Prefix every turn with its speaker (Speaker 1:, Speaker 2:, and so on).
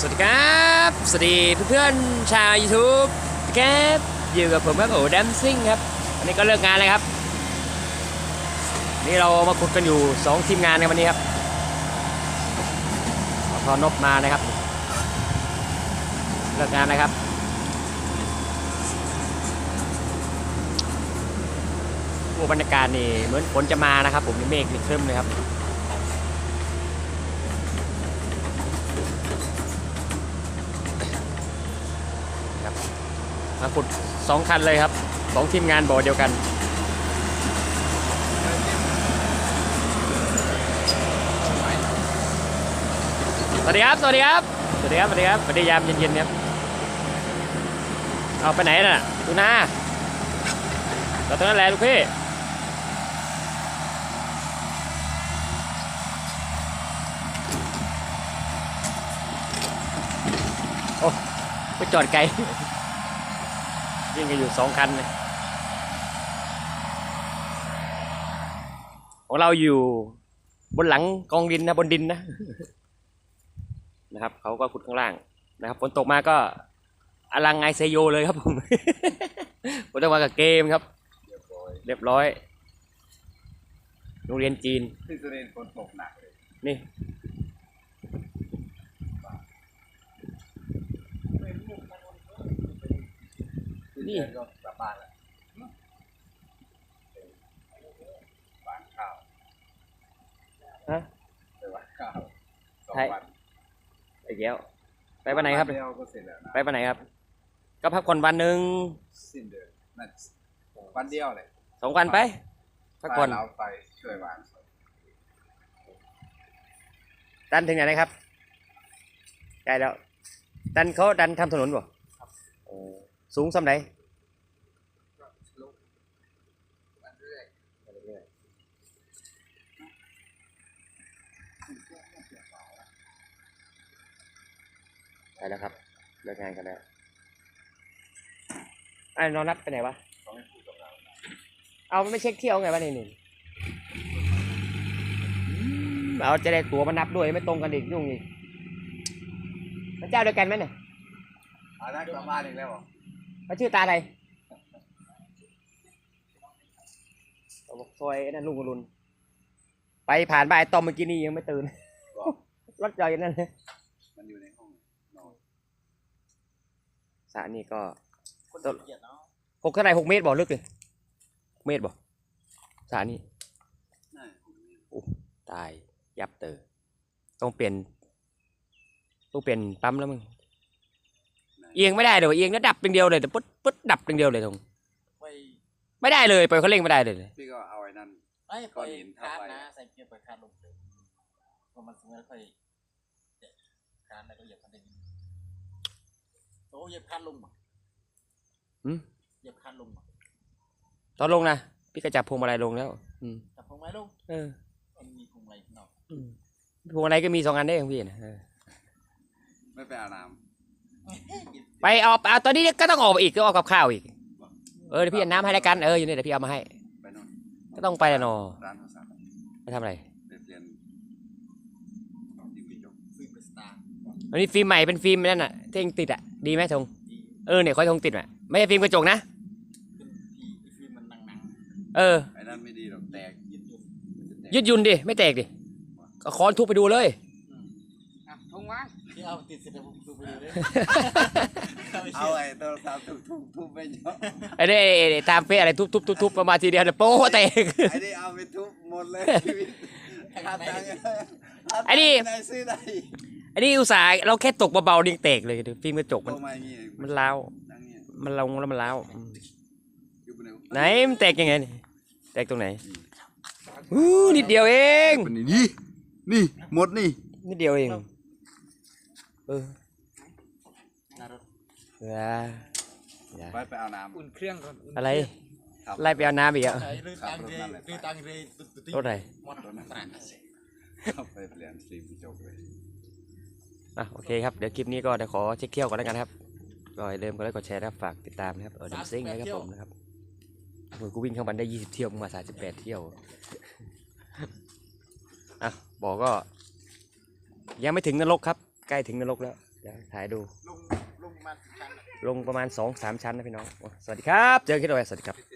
Speaker 1: สวัสดีครับ สวัสดีเพื่อนๆชาว YouTube ครับอยู่กับผมครับโอ้ดัมซิงครับวันนี้ก็เลิกงานเลยครับ นี่เรามาขุดกันอยู่ 2 ทีมงานในวันนี้ครับพอนบมานะครับ เลิกงานนะครับโอ้บรรยากาศนี่เหมือนฝนจะมานะครับ ผมมีเมฆมีครึ้มเลยครับ มาขุดสองคันเลยครับสองทีมงานบ่อเดียวกัน สวัสดีครับ สวัสดีครับ สวัสดีครับ สวัสดีครับสวัสดียามเย็นๆครับ เอาไปไหนน่ะดูหน้าเราตรงนั้นแหละลูกพี่โอ้ไปจอดไกล วิ่งกันอยู่สองคันเลยของเราอยู่บนหลังกองดินนะบนดินนะนะครับเขาก็ขุดข้างล่างนะครับฝนตกมาก็อลังไงเซโยเลยครับผมฝนตกมากับเกมครับ
Speaker 2: เรียบร้อย
Speaker 1: เรียบร้อยโรงเรียนจีน
Speaker 2: ที่สุรินทร์ฝนตกหนักเลย
Speaker 1: นี่ นี่
Speaker 2: เดือนก็กลับบ้านแล้วหวานข้าว
Speaker 1: ฮะ
Speaker 2: ไปหวานข้าวสอง
Speaker 1: ใช่
Speaker 2: วัน
Speaker 1: ไปแล้ว ไปวันไหนครับ
Speaker 2: เดียวก็เสร็จแล้วนะ
Speaker 1: ไปวันไหนครับ ก็พักผ่อนวันหนึ่ง
Speaker 2: สิ้นเดือนนั่นวันเดียวเลย
Speaker 1: สองวันไปพักผ่อน
Speaker 2: เราไปช่วยหวาน
Speaker 1: ดันถึงไหนนะครับใกล้แล้ว ดันเขาดันทำถนนบ่โอ้สูงสำไหน
Speaker 2: วัน
Speaker 1: ไปแล้วครับเลิกงานกันแล้วไอ้นอนนัดไปไหนวะ
Speaker 2: ต้องให้พูดกับเรานะ
Speaker 1: เอาไม่เช็คเที่ยวไงวะนี่นี่เอาจะได้ตั๋วมานับด้วยไม่ตรงกันอีกยุ่งอีกพระเจ้าเดียวกันไหมเนี่ย
Speaker 2: เอาได้กลับบ้านอีกแล้วเหรอ
Speaker 1: เขาชื่อตาอะไรเขาบอกซอยไอ้นั่นลุงอรุณไปผ่านบ้านไอ้ตอมเมื่อกี้นี่ยังไม่ตื่น
Speaker 2: บอก
Speaker 1: รถจอยอยู่นั่นเลย
Speaker 2: มันอยู่ในห้องนอน
Speaker 1: ส ระนี่ก็
Speaker 2: คน
Speaker 1: ต้น
Speaker 2: เกียดเนาะ
Speaker 1: หกเท่าไหร่หกเมตรบ่ลึกเลยหกเมตรบ่สระนี่
Speaker 2: น่า
Speaker 1: ตายยับเตอต้องเปลี่ยนต้องเปลี่ยนปั๊มแล้วมึงเอียงไม่ได้เดี๋ยวเอียงแล้วดับอย่างเดียวเลยแต่ปึ๊ดปึ๊ดดับอย่างเดียวเลยทง
Speaker 3: ไป
Speaker 1: ไม่ได้เลยปล่อยเขาเร่งไม่ได้เลย
Speaker 2: พี่ก็เอาไอ้นั่น
Speaker 3: ไอ้
Speaker 2: ก้
Speaker 3: ไป
Speaker 2: อนหินทับ
Speaker 3: คาน
Speaker 2: ไว้
Speaker 3: นะใส่เกียร์ไปคานลงเลยพอมันสมมติค่อยเตะคานแล้วก็เหยียบคันเร่ง โอ้เหยียบคันลงมา
Speaker 1: หืม
Speaker 3: เหยียบคันลงมา
Speaker 1: ตอนลงนะพี่ก็จับพวงมาลัยลงแล้ว อืม
Speaker 3: จับพวงไม้ลง
Speaker 1: เออ
Speaker 3: มันมีพวงไม้ข้างนอก
Speaker 1: อืมพวงมาลัยก็มีสองอันได้ของพี่นะเออ
Speaker 2: ไม่ไปอาบน้
Speaker 1: ไปเอาเอาตอนนี้ก็ต้องออกอีกก็ออกกับข้าวอีก เออเดี๋ยวพี่เอาน้ำให้แล้วกันเอออยู่นี่เดี๋ยวพี่เอามาให้ำ
Speaker 2: ไปนู่น
Speaker 1: ก็ต้องไปแล้วเนอะ
Speaker 2: ร้านโทรศัพท์
Speaker 1: ไปทำอะไร
Speaker 2: ไปเปลี่ยนที่กระจก
Speaker 3: ฟิล์มสตาร์
Speaker 1: อันนี้ฟิล์มใหม่เป็นฟิล์มนั่นน่ะที่เองติดอะ ดีไหมทง
Speaker 3: ดี
Speaker 1: เออเนี่ยคอยทงติดอะไม่ใช่ฟิล์มกระจกนะ
Speaker 3: เป็นพีฟิล์มมันหนัง
Speaker 1: เออ
Speaker 2: ไอ้นั่นไม่ดีหรอกแตก
Speaker 3: ๆยืดหยุ่น
Speaker 2: มันจะแตก
Speaker 1: ยืดหยุ่นดิไม่แตกดิก็ค้อนทุบไปดูเลย
Speaker 3: อะทงวางที่เอาติดเสร็จแล้วผมดูไปดูเลย
Speaker 2: เอาไอ้โทรศัพท์ทุบทุบทุบไปเยอะ
Speaker 1: ไอ้นี่ไอ้ไอ้ตามเฟซอะไรทุบทุบทุบทุบประมาณทีเดียวเดี๋ยวโป๊ะแตก
Speaker 2: ไอ้นี่เอาไปทุบหมดเลยชีวิตหาตังค์
Speaker 1: ไอ้นี่
Speaker 2: ไหนซื้ อได้
Speaker 1: อันนี้อุตส่าห์เราแค่ตกเบาๆดิ่งแตกเลยดูฟิล์มกระจก
Speaker 2: โต
Speaker 1: มัน
Speaker 2: มาอย่างงี้
Speaker 1: มันล้าว
Speaker 2: นั่งเนี่ย
Speaker 1: มันลงแล้วมันล้าวอืม
Speaker 2: อยู่บน
Speaker 1: ไหนมันแตกยังไงนี่แตกตรงไหนอู้นิดเดียวเอง
Speaker 2: บนนี่นี่นี่หมดนี่
Speaker 1: นิดเดียวเอง เออ
Speaker 3: หน้ารถ
Speaker 1: อย่าอย่า
Speaker 2: ไปไปเอาน้
Speaker 3: อุ่นเครื่องก่อนอุ่น
Speaker 1: อะไรำ
Speaker 2: ครับ
Speaker 1: ไล่ไปเอาน้ำอีกอะ
Speaker 3: ใช้รื้อตังเรย์รื้อตังเรย์ตุ๊ดตุ๊ด
Speaker 1: รถไหน
Speaker 3: หมด
Speaker 2: รถนั้น
Speaker 3: ตราด
Speaker 2: เข้าไปเปลี่ยนฟิล์มกระจกเลย
Speaker 1: อะโอเคครับเดี๋ยวคลิปนี้ก็เดี๋ยวขอเช็คเที่ยวก่อนแล้วกันครับก็อย่าลืมกดไลค์กดแชร์นะครับฝากติดตามนะครับเออดัมซิงนะครับผมนะครับโอ้ยกูวิ่งเข้ามันได้ยี่สิบเที่ยวมึงมาสามสิบแปดเที่ยวอะบอกก็ ยังไม่ถึงนรกครับ ใกล้ถึงนรกแล้วดี๋ยวถ่ายดู
Speaker 3: ลงลงประมาณสิบชั้นอะ
Speaker 1: ลงประมาณสองสามชั้นนะพี่น้องโอ้สวัสดีครับ เจอกันที่ดอยสวัสดีครับ
Speaker 2: พิจารณา